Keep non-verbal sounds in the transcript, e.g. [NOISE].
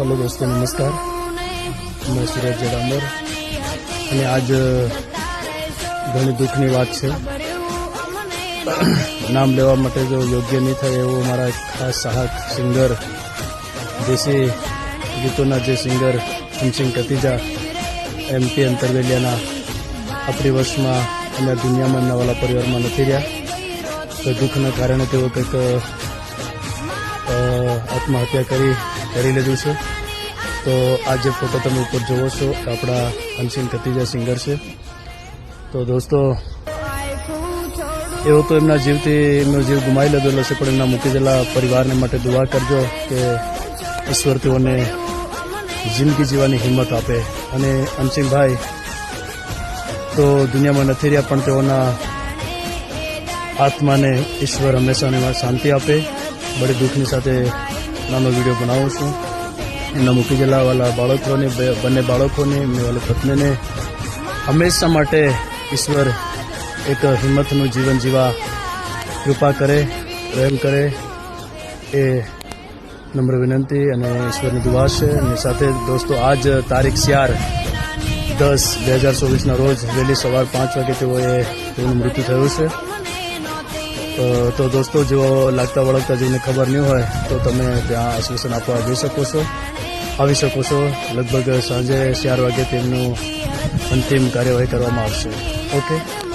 Hello દોસ્તો નમસ્કાર મેં સુરજ જડામર અને આજ ઘણી દુઃખની વાત છે. [COUGHS] નામ લેવા માટે જો યોગ્ય નહીં થાય એવો મારા ખાસ સાહક સિંગર, દેશી ગીતોના જે સિંગર હમસિંગ કતીજા એમપી અંતરવેલિયાના આપણી વર્ષમાં અને દુનિયામાં નવાલા પરિવારમાં નથી રહ્યા. તો દુઃખના કારણે તેઓ કંઈક આત્મહત્યા કરી કરી લીધું છે. તો આ જે ફોટો તમે ઉપર જોવો છો આપણા હનસિંગ કતીજા સિંગર છે. તો દોસ્તો, એવો તો એમના જીવથી, એમનો જીવ ગુમાવી લીધેલો છે, પણ એમના મૂકી દેલા પરિવારને માટે દુઆ કરજો કે ઈશ્વર તેઓને જિંદગી જીવવાની હિંમત આપે. અને અનસિંહભાઈ તો દુનિયામાં નથી રહ્યા, પણ તેઓના આત્માને ઈશ્વર હંમેશા શાંતિ આપે. બડે દુઃખની સાથે નાનો વીડિયો બનાવું છું. એમના મૂકી ગયેલા વાલા બાળકોને બંને બાળકોને વાલી પત્નીને. હંમેશા માટે ઈશ્વર એક હિંમતનું જીવન જીવા, કૃપા કરે, પ્રેમ કરે. એ નમ્ર વિનંતી અને ઈશ્વરની દુઆ છે. અને સાથે દોસ્તો, આજ તારીખ ચાર દસ, બે હજાર ચોવીસના રોજ વહેલી સવાર પાંચ વાગે તેઓએ, તેઓનું મૃત્યુ થયું છે. તો દોસ્તો જો લાગતા વળગતા જેમને ખબર નહીં હોય, તો તમે ત્યાં આશ્વાસન આપવા જઈ શકો છો. આવી શકો છો. લગભગ સાંજે ચાર વાગે તેમનું અંતિમ કાર્યવાહી કરવામાં આવશે. ઓકે?